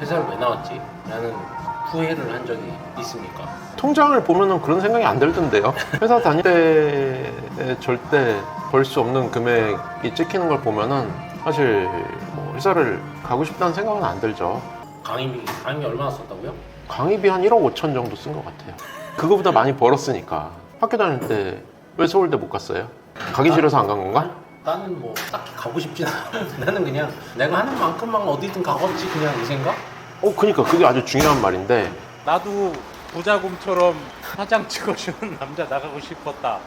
회사를 왜 나왔지? 라는 후회를 한 적이 있습니까? 통장을 보면은 그런 생각이 안 들던데요. 회사 다닐 때 절대 벌 수 없는 금액이 찍히는 걸 보면은 사실 뭐 회사를 가고 싶다는 생각은 안 들죠. 강의비, 강의비 얼마나 썼다고요? 강의비 한 1억 5천 정도 쓴 것 같아요. 그거보다 많이 벌었으니까. 학교 다닐 때 왜 서울대 못 갔어요? 가기 싫어서 안 간 건가? 나는 뭐 딱히 가고 싶진 않아. 나는 그냥 내가 하는 만큼만 어디든 가겠지 그냥 이 생각? 어, 그니까 그게 아주 중요한 말인데 나도 부자곰처럼 화장 찍어주는 남자 나가고 싶었다.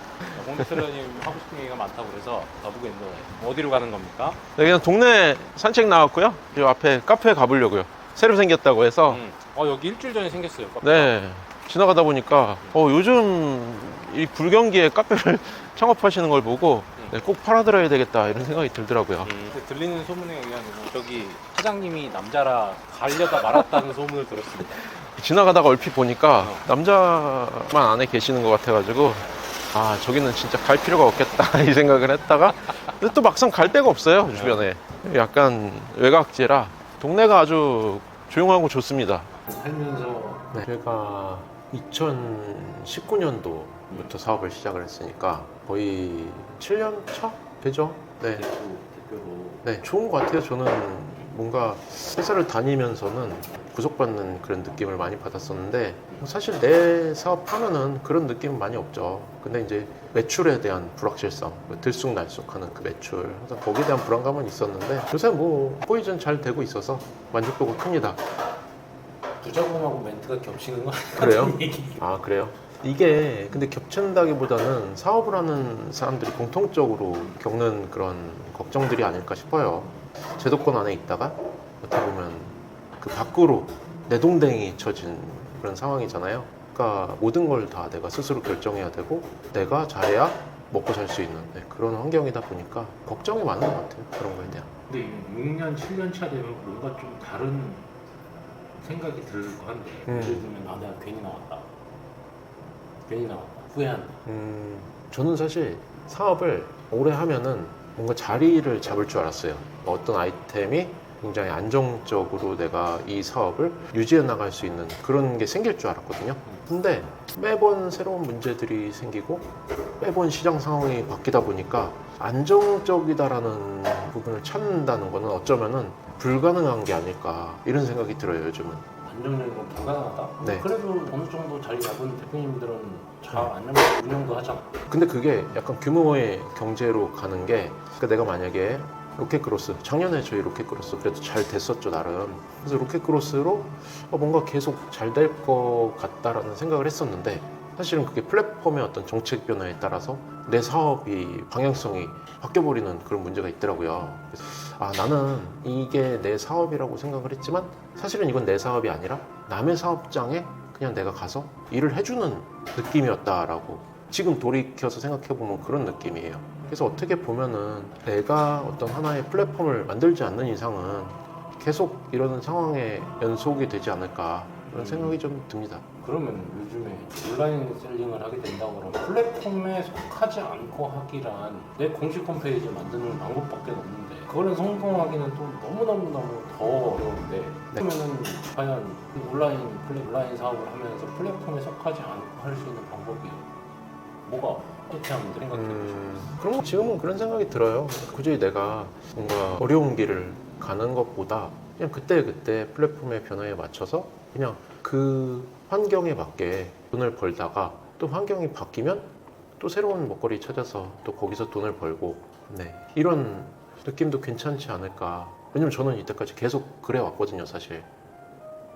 공대스러님 하고 싶은 얘기가 많다고 그래서 나보고 있는데 어디로 가는 겁니까? 네, 그냥 동네 산책 나왔고요. 이 앞에 카페 가보려고요. 새로 생겼다고 해서 음. 어 여기 일주일 전에 생겼어요. 카페가. 네 지나가다 보니까 어, 요즘 이 불경기에 카페를 창업하시는 걸 보고 네, 꼭 팔아들어야 되겠다 이런 생각이 들더라고요. 음, 근데 들리는 소문에 의하면 저기 사장님이 남자라 가려다 말았다는 소문을 들었습니다. 지나가다가 얼핏 보니까 어. 남자만 안에 계시는 것 같아가지고 아 저기는 진짜 갈 필요가 없겠다 이 생각을 했다가 근데 또 막상 갈 데가 없어요 주변에 약간 외곽지라 동네가 아주 조용하고 좋습니다. 살면서 네. 제가 2019년도부터 사업을 시작을 했으니까 거의 7년 차 되죠. 네. 대표, 대표로 네, 좋은 것 같아요. 저는 뭔가 회사를 다니면서는 구속받는 그런 느낌을 많이 받았었는데 사실 내 사업 하면은 그런 느낌은 많이 없죠. 근데 이제 매출에 대한 불확실성, 그 들쑥날쑥하는 그 매출, 항상 거기에 대한 불안감은 있었는데 요새 뭐 포이즌 잘 되고 있어서 만족도가 큽니다. 부자금하고 멘트가 겹치는 거 아니야? 그래요? 아 그래요? 이게 근데 겹친다기보다는 사업을 하는 사람들이 공통적으로 겪는 그런 걱정들이 아닐까 싶어요. 제도권 안에 있다가 어떻게 보면 그 밖으로 내동댕이 쳐진 그런 상황이잖아요. 그러니까 모든 걸 다 내가 스스로 결정해야 되고 내가 잘해야 먹고 살 수 있는 네, 그런 환경이다 보니까 걱정이 많은 것 같아요. 그런 거에 대한. 근데 6년, 7년 차 되면 뭔가 좀 다른 생각이 들고 한데 음. 예를 들면 아 내가 괜히 나왔다 괜히 나왔다 후회한다 음, 저는 사실 사업을 오래 하면은 뭔가 자리를 잡을 줄 알았어요. 어떤 아이템이 굉장히 안정적으로 내가 이 사업을 유지해 나갈 수 있는 그런 게 생길 줄 알았거든요. 근데 매번 새로운 문제들이 생기고 매번 시장 상황이 바뀌다 보니까 안정적이다라는 부분을 찾는다는 거는 어쩌면은 불가능한 게 아닐까 이런 생각이 들어요, 요즘은. 안정적인 건 불가능하다? 네. 그래도 어느 정도 자리 잡은 대표님들은 잘 안정적 운영도 하잖아 근데 그게 약간 규모의 경제로 가는 게 그러니까 내가 만약에 로켓크로스 작년에 저희 로켓크로스 그래도 잘 됐었죠 나름 그래서 로켓크로스로 어, 뭔가 계속 잘 될 것 같다라는 생각을 했었는데 사실은 그게 플랫폼의 어떤 정책 변화에 따라서 내 사업이 방향성이 바뀌어버리는 그런 문제가 있더라고요 그래서 아 나는 이게 내 사업이라고 생각을 했지만 사실은 이건 내 사업이 아니라 남의 사업장에 그냥 내가 가서 일을 해주는 느낌이었다라고 지금 돌이켜서 생각해보면 그런 느낌이에요. 그래서 어떻게 보면은 내가 어떤 하나의 플랫폼을 만들지 않는 이상은 계속 이런 상황에 연속이 되지 않을까 그런 생각이 좀 듭니다. 그러면 요즘에 온라인 셀링을 하게 된다고 그러면 플랫폼에 속하지 않고 하기란 내 공식 홈페이지 만드는 방법밖에 없는데 그거는 성공하기는 또 너무너무너무 더 어려운데 네. 그러면은 과연 이 온라인 플랫 온라인 사업을 하면서 플랫폼에 속하지 않고 할 수 있는 방법이 뭐가 어떻게 하면 생각해 보시면 음, 그런 거 지금은 그런 생각이 들어요. 굳이 내가 뭔가 어려운 길을 가는 것보다 그냥 그때 그때 플랫폼의 변화에 맞춰서 그냥 그 환경에 맞게 돈을 벌다가 또 환경이 바뀌면 또 새로운 먹거리 찾아서 또 거기서 돈을 벌고 네 이런 느낌도 괜찮지 않을까. 왜냐면 저는 이때까지 계속 그래 왔거든요, 사실.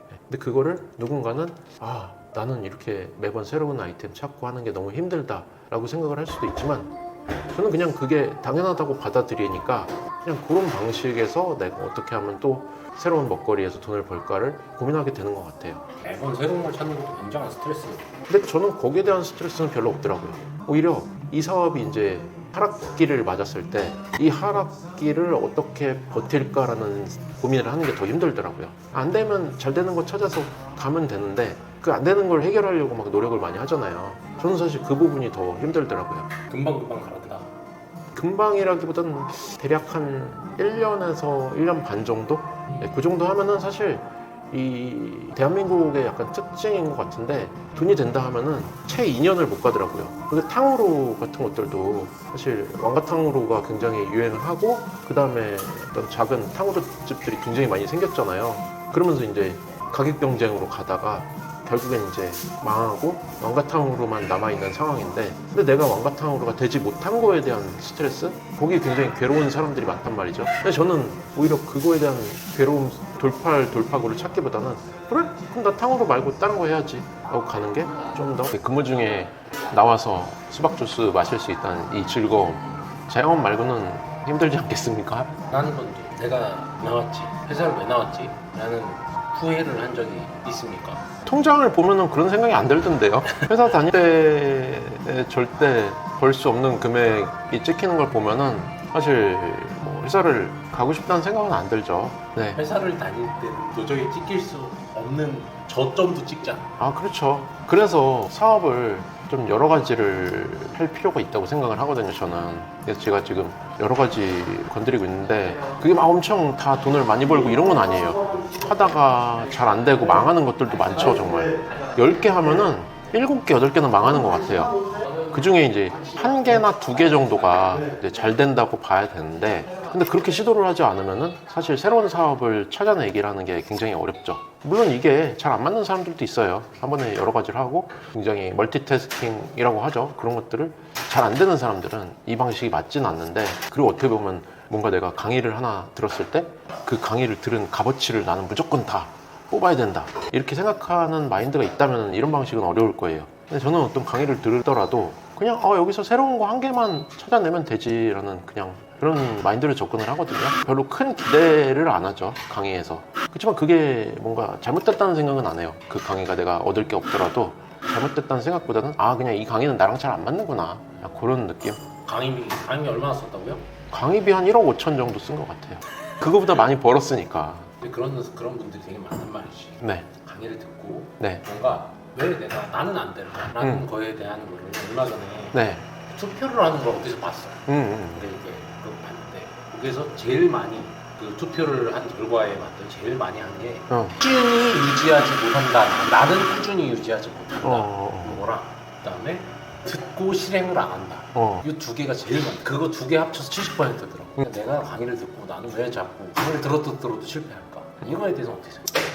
네, 근데 그거를 누군가는 아 나는 이렇게 매번 새로운 아이템 찾고 하는 게 너무 힘들다 라고 생각을 할 수도 있지만 저는 그냥 그게 당연하다고 받아들이니까 그냥 그런 방식에서 내가 어떻게 하면 또 새로운 먹거리에서 돈을 벌까를 고민하게 되는 것 같아요. 매번 새로운 걸 찾는 것도 굉장한 스트레스 근데 저는 거기에 대한 스트레스는 별로 없더라고요. 오히려 이 사업이 이제 하락기를 맞았을 때 이 하락기를 어떻게 버틸까라는 고민을 하는 게 더 힘들더라고요. 안 되면 잘 되는 거 찾아서 가면 되는데 그 안 되는 걸 해결하려고 막 노력을 많이 하잖아요. 저는 사실 그 부분이 더 힘들더라고요. 금방금방 가라다 금방이라기보다는 대략 한 1년에서 1년 반 정도? 네, 그 정도 하면은 사실 이 대한민국의 약간 특징인 것 같은데 돈이 된다 하면은 채 2년을 못 가더라고요. 그리고 탕후루 같은 것들도 사실 왕가탕후루가 굉장히 유행을 하고 그 다음에 어떤 작은 탕후루 집들이 굉장히 많이 생겼잖아요. 그러면서 이제 가격 경쟁으로 가다가 결국엔 이제 망하고 왕가탕으로만 남아있는 상황인데 근데 내가 왕가탕으로가 되지 못한 거에 대한 스트레스? 거기 굉장히 괴로운 사람들이 많단 말이죠 근데 저는 오히려 그거에 대한 괴로움 돌파할 돌파구를 찾기보다는 그래? 그럼 나 탕후루 말고 다른 거 해야지 하고 가는 게 좀 더 근무 중에 나와서 수박 주스 마실 수 있다는 이 즐거움 자영업 말고는 힘들지 않겠습니까? 나는 건 내가 나왔지 회사를 왜 나왔지? 라는 후회를 한 적이 있습니까? 통장을 보면은 그런 생각이 안 들던데요. 회사 다닐 때 절대 벌 수 없는 금액이 찍히는 걸 보면은 사실 뭐 회사를 가고 싶다는 생각은 안 들죠. 네. 회사를 다닐 때는 도저히 찍힐 수 없는 저점도 찍잖아 아, 그렇죠. 그래서 사업을 좀 여러 가지를 할 필요가 있다고 생각을 하거든요, 저는. 그래서 제가 지금 여러 가지 건드리고 있는데 그게 막 엄청 다 돈을 많이 벌고 이런 건 아니에요. 하다가 잘 안 되고 망하는 것들도 많죠, 정말. 10개 하면은 7개, 8개는 망하는 것 같아요. 그 중에 이제 한 개나 두 개 정도가 잘 된다고 봐야 되는데 근데 그렇게 시도를 하지 않으면은 사실 새로운 사업을 찾아내기라는 게 굉장히 어렵죠. 물론 이게 잘 안 맞는 사람들도 있어요. 한 번에 여러 가지를 하고 굉장히 멀티태스킹이라고 하죠. 그런 것들을 잘 안 되는 사람들은 이 방식이 맞진 않는데 그리고 어떻게 보면 뭔가 내가 강의를 하나 들었을 때 그 강의를 들은 값어치를 나는 무조건 다 뽑아야 된다. 이렇게 생각하는 마인드가 있다면 이런 방식은 어려울 거예요. 근데 저는 어떤 강의를 들더라도 그냥 어, 여기서 새로운 거 한 개만 찾아내면 되지라는 그냥 그런 마인드로 접근을 하거든요. 별로 큰 기대를 안 하죠. 강의에서. 그렇지만 그게 뭔가 잘못됐다는 생각은 안 해요. 그 강의가 내가 얻을 게 없더라도 잘못됐다는 생각보다는 아 그냥 이 강의는 나랑 잘 안 맞는구나. 그냥 그런 느낌. 강의비 강의 얼마나 썼다고요? 강의비 한 1억 5천 정도 쓴 것 같아요. 그거보다 많이 벌었으니까. 근데 그런 그런 분들이 되게 많단 말이지 네, 강의를 듣고 네, 뭔가 왜 내가 나는 안 될까? 라는 음. 거에 대한 거를 얼마 전에 네. 투표를 하는 걸 어디서 봤어요. 음, 음. 근데 거기서 제일 많이 그 투표를 한 결과에 봤더니 제일 많이 한 게 어. 꾸준히 유지하지 못한다. 나는 꾸준히 유지하지 못한다. 어, 어, 뭐랑 그다음에 듣고 실행을 안 한다. 어. 이 두 개가 제일 많아. 그거 두 개 합쳐서 70%더라고. 음. 내가 강의를 듣고 나는 왜 자꾸 강의를 들어도 들어도 실패할까? 이거에 대해서 어떻게 생각해?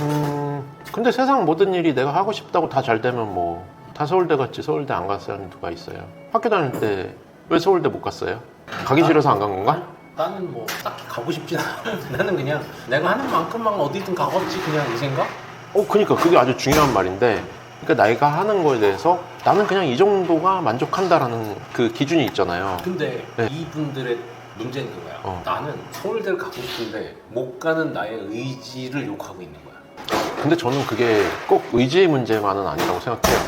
음, 근데 세상 모든 일이 내가 하고 싶다고 다 잘 되면 뭐 다 서울대 갔지 서울대 안 갔어요 누가 있어요 학교 다닐 때 왜 서울대 못 갔어요? 가기 싫어서 안 간 건가? 나는 뭐 딱히 가고 싶진 않아. 나는 그냥 내가 하는 만큼만 어디든 가겠지 그냥 이 생각? 어 그러니까 그게 아주 중요한 말인데 그러니까 내가 하는 거에 대해서 나는 그냥 이 정도가 만족한다라는 그 기준이 있잖아요 근데 네. 이분들의 문제는 그거야. 어. 나는 서울대를 가고 싶은데 못 가는 나의 의지를 욕하고 있는 거야. 근데 저는 그게 꼭 의지의 문제만은 아니라고 생각해요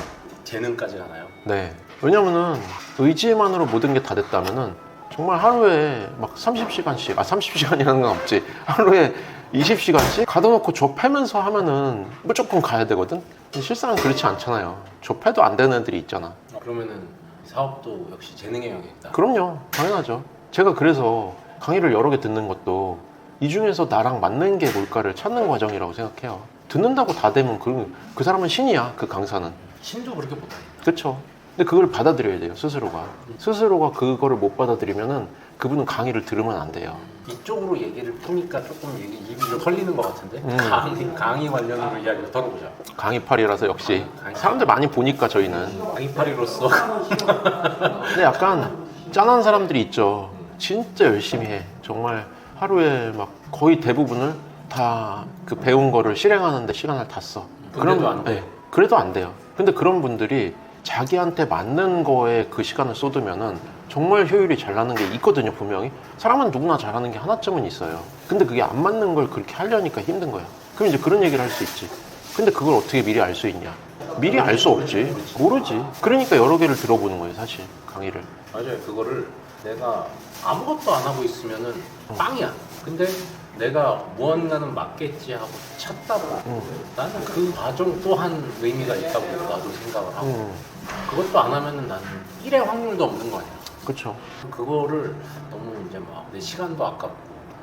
재능까지 하나요? 네. 왜냐면은 의지만으로 모든 게 다 됐다면은 정말 하루에 막 30시간씩, 아 30시간이라는 건 없지. 하루에 20시간씩 가둬놓고 좁혀면서 하면은 무조건 가야 되거든. 실상은 그렇지 않잖아요. 좁혀도 안 되는 애들이 있잖아. 그러면은 사업도 역시 재능의 영역이 있다. 그럼요. 당연하죠. 제가 그래서 강의를 여러 개 듣는 것도 이 중에서 나랑 맞는 게 뭘까를 찾는 과정이라고 생각해요. 듣는다고 다 되면 그, 그 사람은 신이야, 그 강사는. 신도 그렇게 못하겠다. 그렇죠. 근데 그걸 받아들여야 돼요, 스스로가. 스스로가 그거를 못 받아들이면은 그분은 강의를 들으면 안 돼요. 이쪽으로 얘기를 푸니까 조금 얘기 입이 좀 털리는 것 같은데 음. 강의, 강의 관련으로 이야기를 털어보자. 강의팔이라서 역시 강의. 사람들 많이 보니까 저희는. 강의파리로서 근데 약간 짠한 사람들이 있죠. 진짜 열심히 해. 정말 하루에 막 거의 대부분을 다 그 배운 거를 실행하는데 시간을 다 써. 그래도 안 돼. 네, 그래도 안 돼요. 근데 그런 분들이 자기한테 맞는 거에 그 시간을 쏟으면은 정말 효율이 잘 나는 게 있거든요, 분명히. 사람은 누구나 잘하는 게 하나쯤은 있어요. 근데 그게 안 맞는 걸 그렇게 하려니까 힘든 거야. 그럼 이제 그런 얘기를 할 수 있지. 근데 그걸 어떻게 미리 알 수 있냐? 미리 알 수 없지. 모르지. 그러니까 여러 개를 들어보는 거예요, 사실. 강의를. 맞아요. 그거를 내가 아무것도 안 하고 있으면은 빵이야. 근데 내가 무언가는 맞겠지 하고 찾다 보면 음. 나는 그 과정 또한 의미가 있다고 나도 생각을 하고 음, 그것도 안 하면은 나는 1의 확률도 없는 거 아니야. 그쵸. 그거를 너무 이제 막 내 시간도 아깝고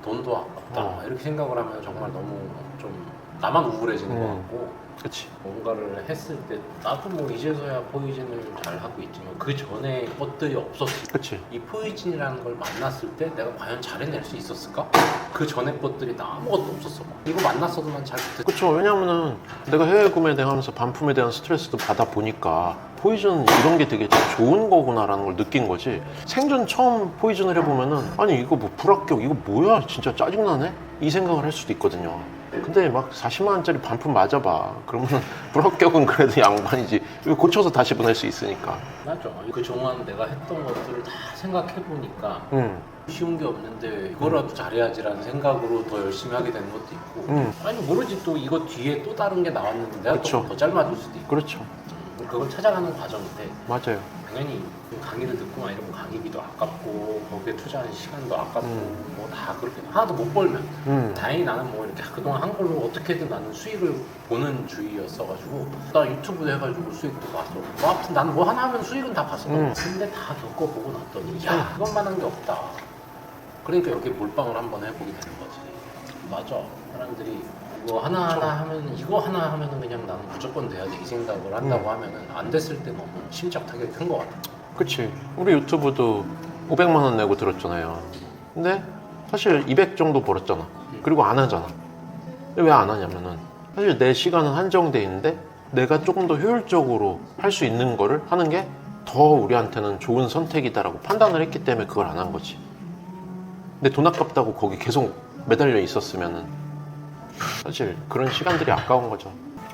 돈도 아깝다 어. 이렇게 생각을 하면 정말 너무 좀 나만 우울해지는 음. 것 같고 그치. 뭔가를 했을 때 나도 뭐 이제서야 포이즌을 잘 하고 있지만 그 전에 것들이 없었을 그치. 이 포이즌이라는 걸 만났을 때 내가 과연 잘 해낼 수 있었을까? 그 전에 것들이 나 아무것도 없었어. 이거 만났어도 난 잘 못했. 그쵸. 왜냐면은 내가 해외 구매 대하면서 반품에 대한 스트레스도 받아 보니까 포이즌 이런 게 되게 좋은 거구나라는 걸 느낀 거지. 생전 처음 포이즌을 해보면은 아니 이거 뭐 불합격 이거 뭐야? 진짜 짜증나네? 이 생각을 할 수도 있거든요 근데 막 40만 원짜리 반품 맞아봐 그러면은 불합격은 그래도 양반이지 이거 고쳐서 다시 보낼 수 있으니까 맞아. 그 동안 내가 했던 것들을 다 생각해 보니까 음, 쉬운 게 없는데 이거라도 잘해야지라는 생각으로 더 열심히 하게 되는 것도 있고. 음. 아니 모르지 또 이거 뒤에 또 다른 게 나왔는데 내가 그쵸. 또더 짧아질 수도 있고. 그렇죠 음, 그걸 찾아가는 과정인데 맞아요. 당연히 강의를 듣고 막 이러면 강의비도 아깝고 거기에 투자하는 시간도 아깝고 음. 뭐 다 그렇게 하나도 못 벌면 음. 다행히 나는 뭐 이렇게 그동안 한 걸로 어떻게든 나는 수익을 보는 주의였어가지고 나 유튜브 해가지고 수익도 봤어. 뭐 아무튼 나는 뭐 하나 하면 수익은 다 봤어. 음. 근데 다 겪어보고 났더니 야 그것만한 게 없다. 그러니까 여기 몰빵을 한번 해보게 되는 거지. 맞아. 사람들이 이거 하나하나 하면 이거 하나 하면은 그냥 나는 무조건 돼야 돼. 이 생각을 한다고 하면은 안 됐을 때 너무 심적 타격이 큰 것 같아. 그치. 우리 유튜브도 500만 원 내고 들었잖아요. 근데 사실 200 정도 벌었잖아. 그리고 안 하잖아. 왜 안 하냐면은 사실 내 시간은 한정돼 있는데 내가 조금 더 효율적으로 할 수 있는 거를 하는 게 더 우리한테는 좋은 선택이다라고 판단을 했기 때문에 그걸 안 한 거지. 근데 돈 아깝다고 거기 계속 매달려 있었으면은 사실 그런 시간들이 아까운 거죠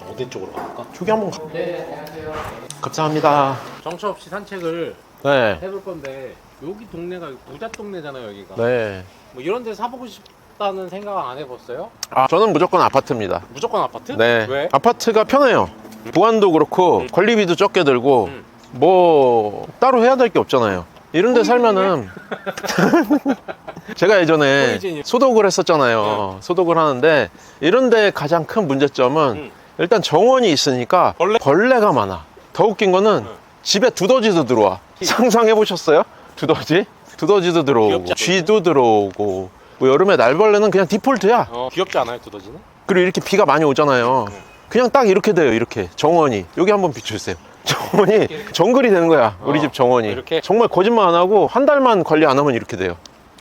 어디 쪽으로 갈까? 저기 한번 가 네 안녕하세요 감사합니다 정처 없이 산책을 네 해볼 건데 여기 동네가 부자 동네잖아요 여기가. 네. 뭐 이런 데 사보고 싶다는 생각 안 해봤어요? 아, 저는 무조건 아파트입니다. 무조건 아파트? 네. 왜? 아파트가 편해요. 보안도 그렇고 음. 관리비도 적게 들고 음. 뭐 따로 해야 될 게 없잖아요. 이런 데 살면은 제가 예전에? 소독을 했었잖아요. 소독을 하는데 이런 데 가장 큰 문제점은 음. 일단 정원이 있으니까 벌레? 가 많아. 더 웃긴 거는 음. 집에 두더지도 들어와. 상상해 보셨어요? 두더지? 두더지도 들어오고 귀엽지? 쥐도 들어오고 뭐 여름에 날벌레는 그냥 디폴트야. 어, 귀엽지 않아요 두더지는? 그리고 이렇게 비가 많이 오잖아요. 네. 그냥 딱 이렇게 돼요. 이렇게 정원이 여기 한번 비춰주세요. 정원이 정글이 되는 거야. 우리 어, 집 정원이. 이렇게? 정말 거짓말 안 하고 한 달만 관리 안 하면 이렇게 돼요.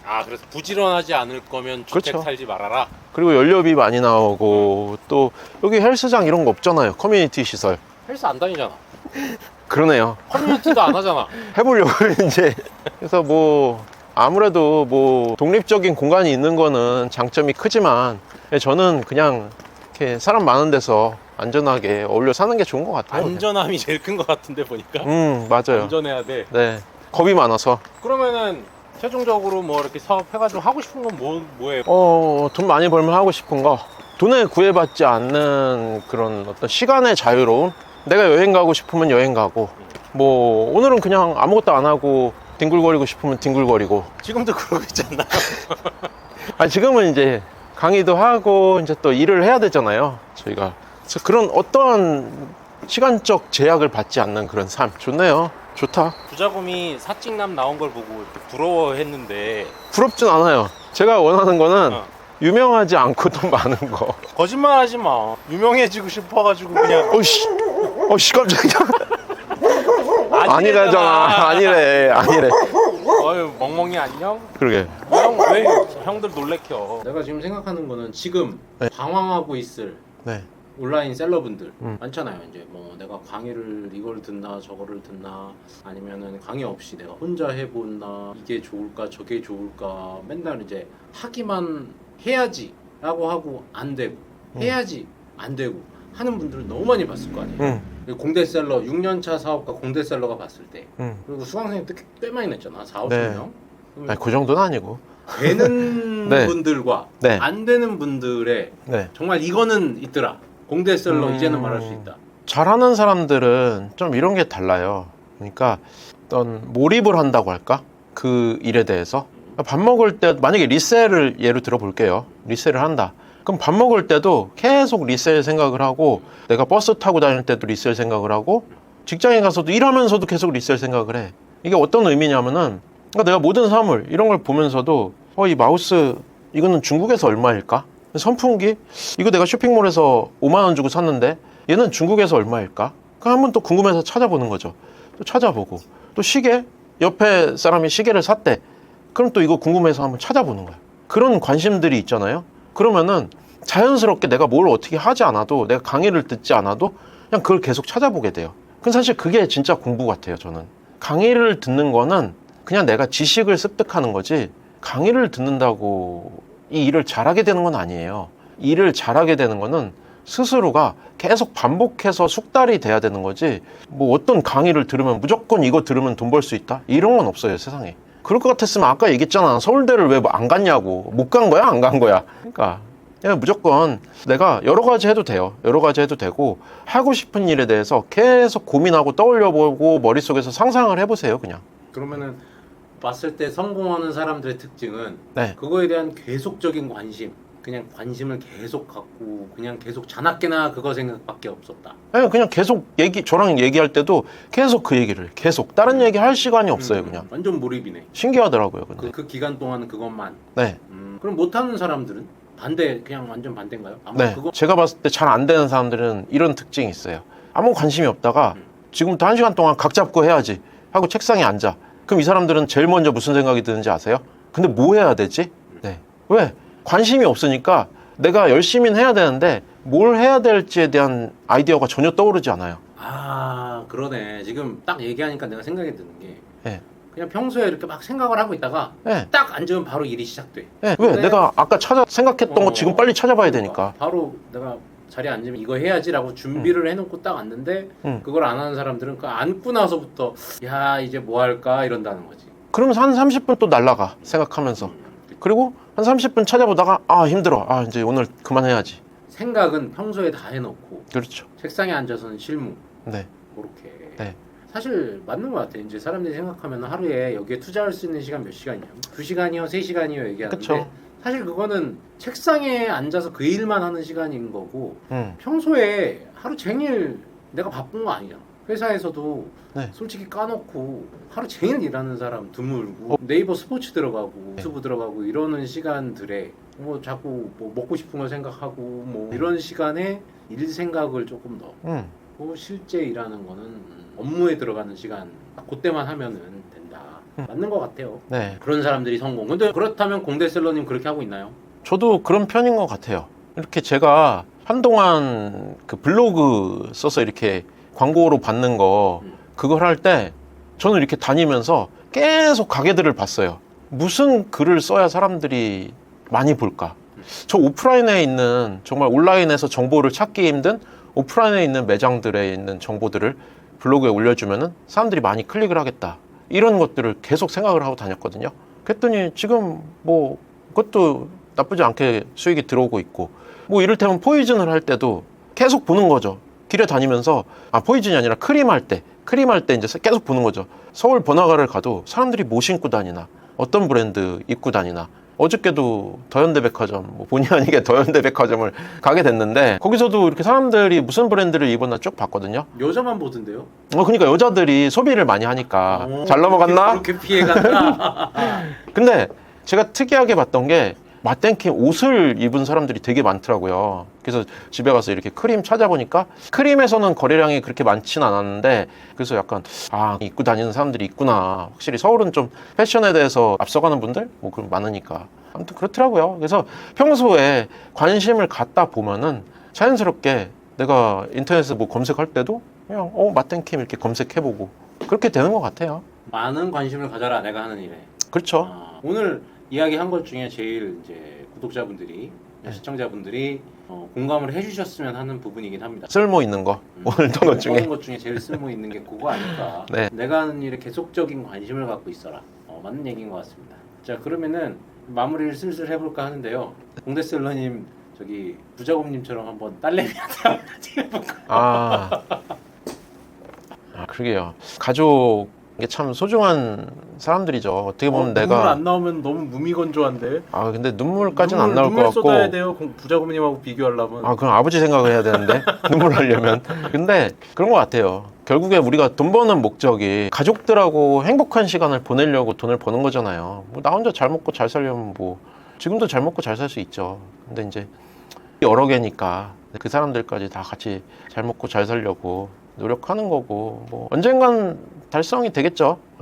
아 그래서 부지런하지 않을 거면 주택 그렇죠. 살지 말아라. 그리고 연료비 많이 나오고 또 여기 헬스장 이런 거 없잖아요. 커뮤니티 시설. 헬스 안 다니잖아. 그러네요. 커뮤니티도 안 하잖아. 해보려고 이제. 그래서 뭐 아무래도 뭐 독립적인 공간이 있는 거는 장점이 크지만 저는 그냥 이렇게 사람 많은 데서 안전하게 어울려 사는 게 좋은 것 같아요. 안전함이 제일 큰 것 같은데 보니까. 음 맞아요. 안전해야 돼. 네 겁이 많아서 그러면은 최종적으로 뭐 이렇게 사업해가지고 하고 싶은 건 뭐 뭐예요? 어 돈 많이 벌면 하고 싶은 거 돈에 구애받지 않는 그런 어떤 시간의 자유로움 내가 여행 가고 싶으면 여행 가고 뭐 오늘은 그냥 아무것도 안 하고 뒹굴거리고 싶으면 뒹굴거리고 지금도 그러고 있잖아. 아 지금은 이제 강의도 하고 이제 또 일을 해야 되잖아요. 저희가. 그래서 그런 어떠한 시간적 제약을 받지 않는 그런 삶. 좋네요. 좋다. 부자곰이 사직남 나온 걸 보고 이렇게 부러워했는데. 부럽진 않아요. 제가 원하는 거는 어. 유명하지 않고 돈 많은 거. 거짓말하지 마. 유명해지고 싶어가지고 그냥. 어씨. 어씨 깜짝이야. 아니래잖아. 아니래 아니래 어유 멍멍이 안녕. 그러게. 형 왜 형들 놀래켜? 내가 지금 생각하는 거는 지금 네. 방황하고 있을 네 온라인 셀러분들 음. 많잖아요. 이제 뭐 내가 강의를 이걸 듣나 저거를 듣나 아니면은 강의 없이 내가 혼자 해본나 이게 좋을까 저게 좋을까 맨날 이제 하기만 해야지라고 하고 안 되고 음. 해야지 안 되고 하는 분들을 너무 많이 봤을 거 아니에요. 응, 그리고 공대셀러 6년차 사업가 공대셀러가 봤을 때 응. 그리고 수강생이 꽤, 꽤 많이 냈잖아 4, 5천 네. 명. 그 정도는 아니고 되는 네. 분들과 네. 안 되는 분들의 네 정말 이거는 있더라. 공대셀러 음. 이제는 말할 수 있다. 잘하는 사람들은 좀 이런 게 달라요. 그러니까 어떤 몰입을 한다고 할까? 그 일에 대해서. 밥 먹을 때 만약에 리셀을 예로 들어 볼게요. 리셀을 한다. 그럼 밥 먹을 때도 계속 리셀 생각을 하고 내가 버스 타고 다닐 때도 리셀 생각을 하고 직장에 가서도 일하면서도 계속 리셀 생각을 해. 이게 어떤 의미냐면은 그러니까 내가 모든 사물 이런 걸 보면서도 어 이 마우스 이거는 중국에서 얼마일까? 선풍기 이거 내가 쇼핑몰에서 5만 원 주고 샀는데 얘는 중국에서 얼마일까? 그 한번 또 궁금해서 찾아보는 거죠. 또 찾아보고 또 시계 옆에 사람이 시계를 샀대. 그럼 또 이거 궁금해서 한번 찾아보는 거야. 그런 관심들이 있잖아요. 그러면은 자연스럽게 내가 뭘 어떻게 하지 않아도 내가 강의를 듣지 않아도 그냥 그걸 계속 찾아보게 돼요. 근 사실 그게 진짜 공부 같아요, 저는. 강의를 듣는 거는 그냥 내가 지식을 습득하는 거지 강의를 듣는다고 이 일을 잘하게 되는 건 아니에요. 일을 잘하게 되는 거는 스스로가 계속 반복해서 숙달이 돼야 되는 거지 뭐 어떤 강의를 들으면 무조건 이거 들으면 돈 벌 수 있다? 이런 건 없어요, 세상에. 그럴 것 같았으면 아까 얘기했잖아. 서울대를 왜 안 갔냐고. 못 간 거야? 안 간 거야? 그러니까 그냥 무조건 내가 여러 가지 해도 돼요. 여러 가지 해도 되고 하고 싶은 일에 대해서 계속 고민하고 떠올려 보고 머릿속에서 상상을 해보세요, 그냥. 그러면은 봤을 때 성공하는 사람들의 특징은 네. 그거에 대한 계속적인 관심, 그냥 관심을 계속 갖고 그냥 계속 자나깨나 그거 생각밖에 없었다. 네, 그냥 계속 얘기 저랑 얘기할 때도 계속 그 얘기를 계속 다른 얘기 할 시간이 없어요, 음, 그냥. 완전 몰입이네. 신기하더라고요, 그, 근데. 그 기간 동안 그것만. 네. 음, 그럼 못하는 사람들은 반대, 그냥 완전 반대인가요? 아마 네. 그거 제가 봤을 때 잘 안 되는 사람들은 이런 특징이 있어요. 아무 관심이 없다가 음. 지금부터 한 시간 동안 각 잡고 해야지 하고 책상에 앉아. 그럼 이 사람들은 제일 먼저 무슨 생각이 드는지 아세요? 근데 뭐 해야 되지? 네. 왜? 관심이 없으니까 내가 열심히는 해야 되는데 뭘 해야 될지에 대한 아이디어가 전혀 떠오르지 않아요. 아 그러네. 지금 딱 얘기하니까 내가 생각이 드는 게 네. 그냥 평소에 이렇게 막 생각을 하고 있다가 네. 딱 앉으면 바로 일이 시작돼. 네. 왜? 내가 아까 찾아 생각했던 거 어, 지금 빨리 찾아봐야 되니까. 바로 내가 자리에 앉으면 이거 해야지라고 준비를 해놓고 딱 앉는데 음. 그걸 안 하는 사람들은 그 앉고 나서부터 야 이제 뭐 할까 이런다는 거지. 그러면서 한 30분 또 날라가 생각하면서. 음. 그리고 한 30분 찾아보다가 아 힘들어. 아 이제 오늘 그만해야지. 생각은 평소에 다 해놓고 그렇죠. 책상에 앉아서는 실무 네. 그렇게. 네. 사실 맞는 것 같아. 이제 사람들이 생각하면 하루에 여기에 투자할 수 있는 시간 몇 시간이냐? 두 시간이요, 세 시간이요 얘기하는데 그쵸. 사실 그거는 책상에 앉아서 그 일만 하는 시간인 거고 음. 평소에 하루 종일 내가 바쁜 거 아니잖아. 회사에서도 네. 솔직히 까놓고 하루 종일 일하는 사람 드물고 어. 네이버 스포츠 들어가고 네. 유튜브 들어가고 이러는 시간들에 뭐 자꾸 뭐 먹고 싶은 거 생각하고 뭐 이런 시간에 일 생각을 조금 더 음. 그 실제 일하는 거는 업무에 들어가는 시간 딱 그때만 하면은 된다. 음. 맞는 것 같아요. 네. 그런 사람들이 성공. 근데 그렇다면 공대셀러님 그렇게 하고 있나요? 저도 그런 편인 것 같아요. 이렇게 제가 한동안 그 블로그 써서 이렇게 광고로 받는 거 음. 그걸 할 때 저는 이렇게 다니면서 계속 가게들을 봤어요. 무슨 글을 써야 사람들이 많이 볼까? 저 오프라인에 있는 정말 온라인에서 정보를 찾기 힘든 오프라인에 있는 매장들에 있는 정보들을 블로그에 올려주면은 사람들이 많이 클릭을 하겠다. 이런 것들을 계속 생각을 하고 다녔거든요. 그랬더니 지금 뭐 그것도 나쁘지 않게 수익이 들어오고 있고 뭐 이를테면 포이즌을 할 때도 계속 보는 거죠. 길에 다니면서 아 포이즌이 아니라 크림 할 때 크림 할 때 이제 계속 보는 거죠. 서울 번화가를 가도 사람들이 뭐 신고 다니나 어떤 브랜드 입고 다니나 어저께도 더현대백화점 뭐 본의 아니게 더현대백화점을 가게 됐는데 거기서도 이렇게 사람들이 무슨 브랜드를 입었나 쭉 봤거든요. 여자만 보던데요? 어 그러니까 여자들이 소비를 많이 하니까 오, 잘 넘어갔나? 그렇게, 피해간다. 근데 제가 특이하게 봤던 게 마땡킴 옷을 입은 사람들이 되게 많더라고요. 그래서 집에 가서 이렇게 크림 찾아보니까 크림에서는 거래량이 그렇게 많지는 않았는데 그래서 약간 아 입고 다니는 사람들이 있구나. 확실히 서울은 좀 패션에 대해서 앞서가는 분들 뭐 그런 많으니까 아무튼 그렇더라고요. 그래서 평소에 관심을 갖다 보면은 자연스럽게 내가 인터넷에 뭐 검색할 때도 그냥 어 마땡킴 이렇게 검색해보고 그렇게 되는 것 같아요. 많은 관심을 가져라 내가 하는 일에. 그렇죠. 아, 오늘 이야기한 것 중에 제일 이제 구독자분들이 네. 시청자분들이 어, 공감을 해주셨으면 하는 부분이긴 합니다. 쓸모 있는 거 음. 오늘 던 것 중에 그런 것 중에 제일 쓸모 있는 게 그거 아닐까. 네. 내가 하는 일에 계속적인 관심을 갖고 있어라. 어, 맞는 얘기인 것 같습니다. 자 그러면은 마무리를 슬슬 해볼까 하는데요. 공대셀러님 저기 부자곰님처럼 한번 딸내미한테 한마디 해볼까? 아, 아 그러게요. 가족 이게 참 소중한 사람들이죠. 어떻게 보면 눈물 내가 안 나오면 너무 무미건조한데. 아 근데 눈물까지는 안 나올 것 눈물 같고 쏟아야 돼요. 공- 부자곰님하고 비교하려면. 아 그럼 아버지 생각을 해야 되는데 눈물 나려면 근데 그런 것 같아요. 결국에 우리가 돈 버는 목적이 가족들하고 행복한 시간을 보내려고 돈을 버는 거잖아요. 뭐 나 혼자 잘 먹고 잘 살려면 뭐 지금도 잘 먹고 잘 살 수 있죠. 근데 이제 여러 개니까 그 사람들까지 다 같이 잘 먹고 잘 살려고 노력하는 거고 뭐 언젠간 달성이 되겠죠.